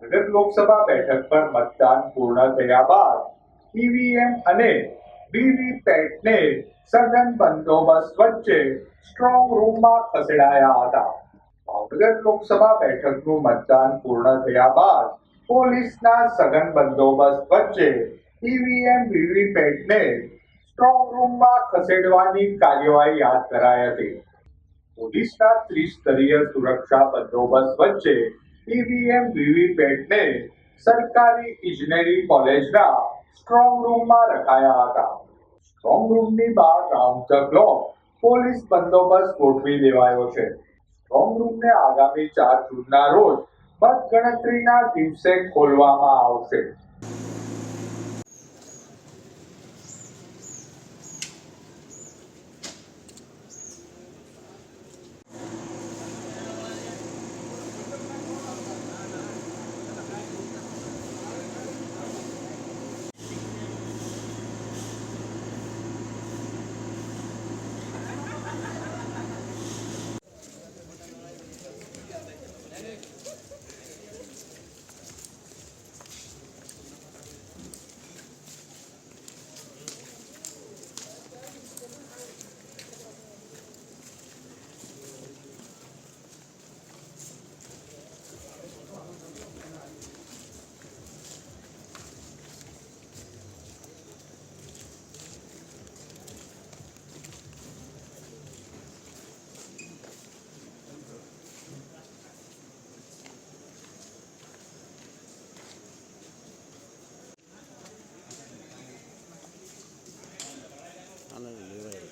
ભાવનગર લોકસભા બેઠક પર મતદાન પૂર્ણ થયા બાદ ઈવીએમ અને વીવીપેટને સઘન બંદોબસ્ત વચ્ચે સ્ટ્રોંગ રૂમમાં ખસેડાયા હતા. ભાવનગર લોકસભા બેઠકનું મતદાન પૂર્ણ થયા બાદ પોલીસના સઘન બંદોબસ્ત વચ્ચે ઈવીએમ વીવીપેટને સ્ટ્રોંગ રૂમમાં ખસેડવાની કાર્યવાહી હાથ ધરાઈ હતી. પોલીસના ત્રિસ્તરીય સુરક્ષા બંદોબસ્ત વચ્ચે ઈવીએમ વીવીપેટને સરકારી ઇજનેરી કોલેજના સ્ટ્રોંગ રૂમમાં રખાયા હતા. સ્ટ્રોંગ રૂમની બહાર રાઉન્ડ ધ ક્લોક પોલીસ બંદોબસ્ત ગોઠવી દેવાયો છે. સ્ટ્રોંગ રૂમને આગામી ચાર જૂનના રોજ મતગણતરીના દિવસે ખોલવામાં આવશે. આને લેવાય